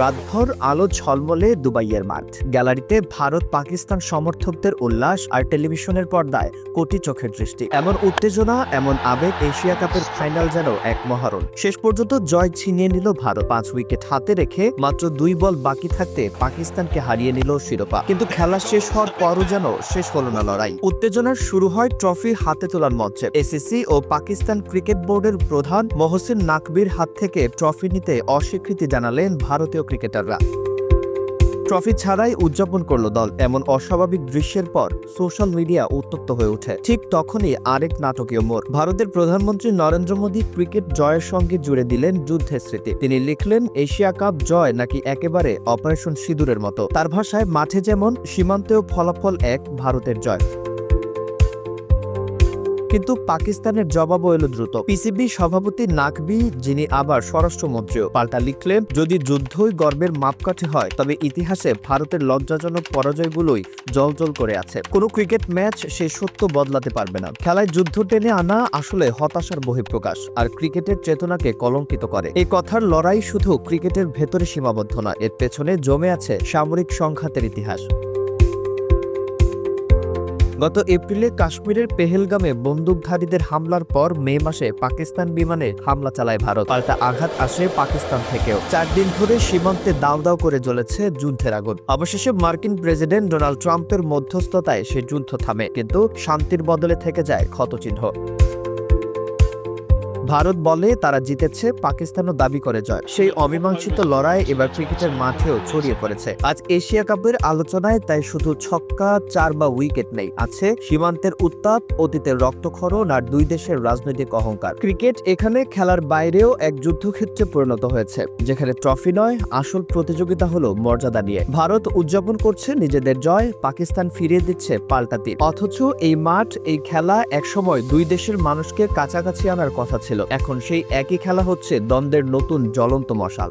রাতভর আলো ঝলমলে দুবাইয়ের মাঠ। গ্যালারিতে ভারত পাকিস্তান সমর্থকদের উল্লাস আর টেলিভিশনের পর্দায় কোটি চোখের দৃষ্টি। এমন উত্তেজনা, এমন আবেগ এশিয়া কাপের ফাইনাল যেন এক মহারণ। শেষ পর্যন্ত জয় ছিনিয়ে নিল ভারত। পাঁচ উইকেট হাতে রেখে মাত্র দুই বল বাকি থাকতে পাকিস্তানকে হারিয়ে নিল শিরোপা। কিন্তু খেলা শেষ হওয়ার পরও যেন শেষ হলো না লড়াই। উত্তেজনার শুরু হয় ট্রফি হাতে তোলার মঞ্চে। এসিসি ও পাকিস্তান ক্রিকেট বোর্ডের প্রধান মহসিন নাকবির হাত থেকে ট্রফি নিতে অস্বীকৃতি জানালেন ভারতীয় ক্রিকেটাররা। ট্রফি ছাড়াই উদযাপন করল দল, এমন অস্বাভাবিক দৃশ্যের পর সোশ্যাল মিডিয়া উত্তপ্ত হয়ে ওঠে। ঠিক তখনই আরেক নাটকীয় মোড়, ভারতের প্রধানমন্ত্রী নরেন্দ্র মোদী ক্রিকেট জয়ের সঙ্গে জুড়ে দিলেন যুদ্ধের স্মৃতি। তিনি লিখলেন, এশিয়া কাপ জয় নাকি একেবারে অপারেশন সিঁদুরের মতো। তার ভাষায়, মাঠে যেমন সীমান্তেও ফলাফল এক, ভারতের জয়। কিন্তু পাকিস্তানের জবাবও এলো দ্রুত। পিসিবি সভাপতি নাকবি যিনি আবার স্বরাষ্ট্রমন্ত্রীও, পাল্টা লিখলেন, যদি যুদ্ধই গর্বের মাপকাঠি হয়, তবে ইতিহাসে ভারতের লজ্জাজনক পরাজয়গুলোই জলজল করে আছে। কোনো ক্রিকেট ম্যাচ সে সত্য বদলাতে পারবে না। খেলায় যুদ্ধ টেনে আনা আসলে হতাশার বহিঃপ্রকাশ, আর ক্রিকেটের চেতনাকে কলঙ্কিত করে। এই কথার লড়াই শুধু ক্রিকেটের ভেতরে সীমাবদ্ধ না এর পেছনে জমে আছে সামরিক সংঘাতের ইতিহাস। গত এপ্রিলে কাশ্মীরের পেহেলগামে বন্দুকধারীদের হামলার পর মে মাসে পাকিস্তান বিমানে হামলা চালায় ভারত। পাল্টা আঘাত আসে পাকিস্তান থেকেও। চার দিন ধরে সীমান্তে দাও দাও করে জ্বলেছে যুদ্ধের আগুন। অবশেষে মার্কিন প্রেসিডেন্ট ডোনাল্ড ট্রাম্পের মধ্যস্থতায় সে যুদ্ধ থামে, কিন্তু শান্তির বদলে থেকে যায় ক্ষতচিহ্ন। ভারত বলে তারা জিতেছে, পাকিস্তানও দাবি করে জয়। সেই অমীমাংসিত লড়াই এবার ক্রিকেটের মাঠেও ছড়িয়ে পড়েছে। আজ এশিয়া কাপের আলোচনায় তাই শুধু ছক্কা, চার বা উইকেট নেই, আছে সীমান্তের উত্তাপ, অতীতের রক্তক্ষরণ আর দুই দেশের রাজনৈতিক অহংকার। ক্রিকেট এখানে খেলার বাইরেও এক যুদ্ধক্ষেত্রে পরিণত হয়েছে, যেখানে ট্রফি নয়, আসল প্রতিযোগিতা হলো মর্যাদা নিয়ে। ভারত উদযাপন করছে নিজেদের জয়, পাকিস্তান ফিরিয়ে দিচ্ছে পাল্টা তীর। অথচ এই মাঠ, এই খেলা একসময় দুই দেশের মানুষকে কাছাকাছি আনার কথা ছিল। এখন সেই একই খেলা হচ্ছে দ্বন্দ্বের নতুন জ্বলন্ত মশাল।